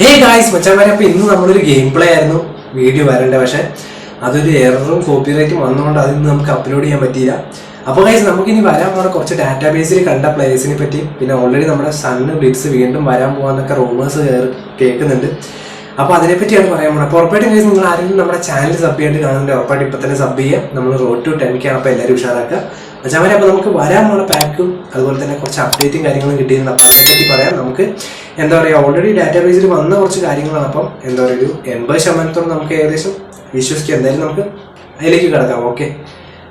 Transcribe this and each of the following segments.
Hey guys മച്ചാമാരെ അപ്പൊ ഇന്ന് നമ്മളൊരു ഗെയിം പ്ലേ ആയിരുന്നു. വീഡിയോ വരേണ്ട പക്ഷെ അതൊരു എററും കോപ്പിറൈറ്റും വന്നുകൊണ്ട് അതിന്ന് നമുക്ക് അപ്ലോഡ് ചെയ്യാൻ പറ്റിയില്ല. അപ്പോൾ ഗൈസ് നമുക്കിനി വരാൻ പോണ കുറച്ച് ഡാറ്റാബേസിൽ കണ്ട പ്ലേയേഴ്സിനെ പറ്റി. പിന്നെ ഓൾറെഡി നമ്മുടെ സണ്ണ് ബ്ലിറ്റ്സ് വീണ്ടും വരാൻ പോകാന്നൊക്കെ റൂമേഴ്സ് കേൾക്കുന്നുണ്ട്. അപ്പോൾ അതിനെപ്പറ്റിയാണ് പറയാൻ പോകുന്നത് അപ്പോൾ ഉറപ്പായിട്ടും നിങ്ങൾ ആരെങ്കിലും നമ്മുടെ ചാനൽ സബ് ചെയ്യേണ്ടി കാണുന്നുണ്ട്? ഉറപ്പായിട്ട് ഇപ്പം തന്നെ സബ് ചെയ്യുക. നമ്മൾ റോഡ് ടു ടെൻ ആണ് അപ്പോൾ എല്ലാവരും ഉഷാറാക്കുക. മച്ചാമാരെ അപ്പോൾ നമുക്ക് വരാൻ പോകുന്ന പാക്കും അതുപോലെ തന്നെ കുറച്ച് അപ്ഡേറ്റും കാര്യങ്ങളും കിട്ടിയിരുന്നു അപ്പോൾ അതിനെപ്പറ്റി പറയാം. നമുക്ക് എന്താ പറയുക ഓൾറെഡി ഡാറ്റാബേസിൽ വന്ന കുറച്ച് കാര്യങ്ങളാണ്. അപ്പം എന്താ പറയുക ഒരു എൺപത് ശതമാനത്തോളം നമുക്ക് ഏകദേശം വിശ്വസിക്കാം. എന്തായാലും നമുക്ക് അതിലേക്ക് കിടക്കാം. ഓക്കെ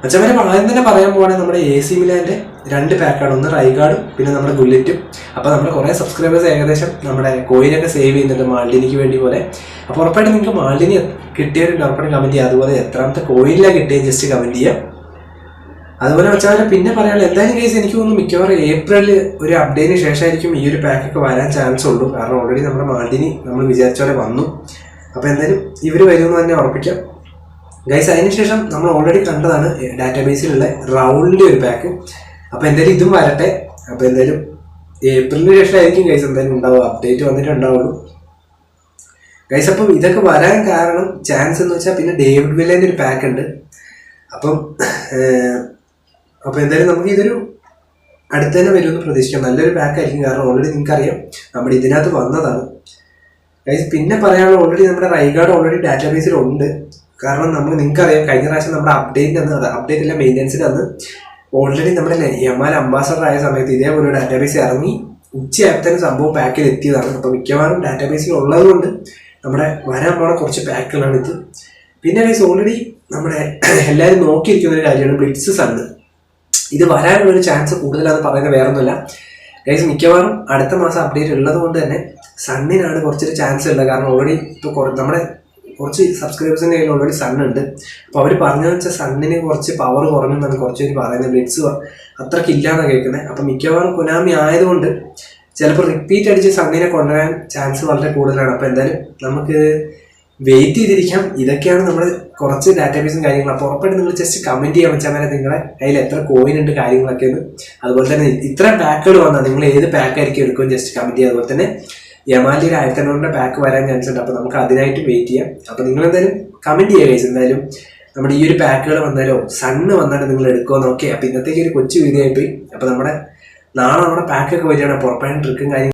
മച്ചവരെ ആദ്യം തന്നെ പറയാൻ പോവാണെങ്കിൽ നമ്മുടെ എ സി മിലാന്റെ രണ്ട് പാക്കാണ് ഒന്ന് റൈഗാർഡും പിന്നെ നമ്മുടെ ബുള്ളറ്റും അപ്പോൾ നമ്മുടെ കുറേ സബ്സ്ക്രൈബേഴ്സ് ഏകദേശം നമ്മുടെ കോയിനൊക്കെ സേവ് ചെയ്യുന്നുണ്ട് മാലിനിക്ക് വേണ്ടി പോലെ. അപ്പോൾ ഉറപ്പായിട്ടും നിങ്ങൾക്ക് മാലിനി കിട്ടിയവരുണ്ട്. ഉറപ്പായിട്ട് കമന്റ് ചെയ്യുക. അതുപോലെ എത്രാമത്തെ കോയിനിലാണ് കിട്ടിയത് ജസ്റ്റ് കമന്റ് ചെയ്യുക. അതുപോലെ വെച്ചാൽ പിന്നെ പറയാനുള്ള എന്തായാലും കേസ് എനിക്ക് തോന്നുന്നു മിക്കവാറും ഏപ്രിലിൽ ഒരു അപ്ഡേറ്റിന് ശേഷമായിരിക്കും ഈ ഒരു പാക്കൊക്കെ വരാൻ ചാൻസ് ഉള്ളൂ. കാരണം ഓൾറെഡി നമ്മുടെ മാലിനി നമ്മൾ വിചാരിച്ച പോലെ വന്നു. അപ്പോൾ എന്തായാലും ഇവർ വരുമെന്ന് തന്നെ ഉറപ്പിക്കാം. ഗൈസ് അതിനുശേഷം നമ്മൾ ഓൾറെഡി കണ്ടതാണ് ഡാറ്റാബേസിലുള്ള റൗണ്ടിന്റെ ഒരു പാക്ക് അപ്പോൾ എന്തായാലും ഇതും വരട്ടെ. അപ്പോൾ എന്തായാലും ഏപ്രിലിന് ശേഷമായിരിക്കും ഗൈസ് എന്തായാലും ഉണ്ടാവുക. അപ്ഡേറ്റ് വന്നിട്ട് ഉണ്ടാവുള്ളൂ ഗൈസ് അപ്പം ഇതൊക്കെ വരാൻ കാരണം ചാൻസ് എന്ന് വെച്ചാൽ പിന്നെ ഡേവിഡ് വില്ലേന്റെ ഒരു പാക്ക് ഉണ്ട്. അപ്പം അപ്പം എന്തായാലും നമുക്ക് ഇതൊരു അടുത്ത് തന്നെ വരുമെന്ന് പ്രതീക്ഷിക്കാം. നല്ലൊരു പാക്ക് ആയിരിക്കും. കാരണം ഓൾറെഡി നിങ്ങൾക്കറിയാം നമ്മുടെ ഇതിനകത്ത് വന്നതാണ്. ഗൈസ് പിന്നെ പറയാനുള്ള ഓൾറെഡി നമ്മുടെ റൈഗാർഡ് ഓൾറെഡി ഡാറ്റാബേസിൽ ഉണ്ട്. കാരണം നമ്മൾ നിങ്ങൾക്ക് അറിയാം കഴിഞ്ഞ പ്രാവശ്യം നമ്മുടെ അപ്ഡേറ്റ് അന്ന് അപ്ഡേറ്റ് അല്ല മെയിന്റെനൻസിന് അന്ന് ഓൾറെഡി നമ്മുടെ യമാൽ അംബാസഡർ ആയ സമയത്ത് ഇതേപോലെ ഡാറ്റാബേസ് ഇറങ്ങി. ഉച്ചയായപ്പോഴത്തേനും സംഭവം പാക്കിൽ എത്തിയതാണ് അപ്പോൾ മിക്കവാറും ഡാറ്റാബേസിൽ ഉള്ളതുകൊണ്ട് നമ്മുടെ വരാൻ പോണ കുറച്ച് പാക്കുകളാണ് ഇത്. പിന്നെ ഗൈസ് ഓൾറെഡി നമ്മുടെ എല്ലാവരും നോക്കിയിരിക്കുന്ന ഒരു കാര്യമാണ് ബ്ലിറ്റ്സ് ആണ് ഇത് വരാനുള്ള ഒരു ചാൻസ് കൂടുതലാണെന്ന് പറയുന്നത് വേറൊന്നുമില്ല. ഗൈസ് മിക്കവാറും അടുത്ത മാസം അപ്ഡേറ്റ് ഉള്ളത് കൊണ്ട് തന്നെ സണ്ണിനാണ് കുറച്ചൊരു ചാൻസ് ഉള്ളത്. കാരണം ഓൾറെഡി ഇപ്പോൾ നമ്മുടെ കുറച്ച് സബ്സ്ക്രൈബേഴ്സിന്റെ കയ്യിൽ ഓൾറെഡി സൺ ഉണ്ട്. അപ്പോൾ അവർ പറഞ്ഞതെന്ന് വെച്ചാൽ സണ്ണിന് കുറച്ച് പവർ കുറഞ്ഞെന്നാണ് കുറച്ച് പേര് പറയുന്നത്. ബ്ലിറ്റ്സ് അത്രയ്ക്ക് ഇല്ലാന്നാണ് കേൾക്കുന്നത് അപ്പം മിക്കവാറും കൊനാമി ആയതുകൊണ്ട് ചിലപ്പോൾ റിപ്പീറ്റ് അടിച്ച് സണ്ണിനെ കൊണ്ടുവരാൻ ചാൻസ് വളരെ കൂടുതലാണ്. അപ്പോൾ എന്തായാലും നമുക്ക് വെയിറ്റ് ചെയ്തിരിക്കാം. ഇതൊക്കെയാണ് നമ്മൾ കുറച്ച് ഡാറ്റാബേസും കാര്യങ്ങളും. അപ്പോൾ ഉറപ്പായിട്ട് നിങ്ങൾ ജസ്റ്റ് കമന്റ് ചെയ്യാൻ വെച്ചാൽ മേലെ നിങ്ങളെ കയ്യിൽ എത്ര കോയിൻ ഉണ്ട് കാര്യങ്ങളൊക്കെ അതുപോലെ തന്നെ ഇത്ര പാക്കുകൾ വന്നാൽ നിങ്ങൾ ഏത് പാക്കായിരിക്കും എടുക്കുമെന്ന് എടുക്കും ജസ്റ്റ് കമന്റ് ചെയ്യുക. അതുപോലെ തന്നെ യമാലി ഒരു ആയിരത്തി അഞ്ഞൂറിന്റെ പാക്ക് വരാൻ ചാൻസ് ഉണ്ട്. അപ്പോൾ നമുക്ക് അതിനായിട്ട് വെയിറ്റ് ചെയ്യാം. അപ്പോൾ നിങ്ങൾ എന്തായാലും കമന്റ് ചെയ്യുക guys. എന്തായാലും നമ്മുടെ ഈ ഒരു പാക്കുകൾ വന്നാലോ സണ്ണ് വന്നാലും നിങ്ങൾ എടുക്കുമോ നോക്കിയാൽ അപ്പോൾ ഇന്നത്തേക്ക് ഒരു കൊച്ചു വീഡിയോ പോയി. അപ്പോൾ നമ്മുടെ നാളെ നമ്മുടെ പാക്കൊക്കെ വരികയാണ്. പുറപ്പെടാൻ ട്രിക്കും കാര്യങ്ങളും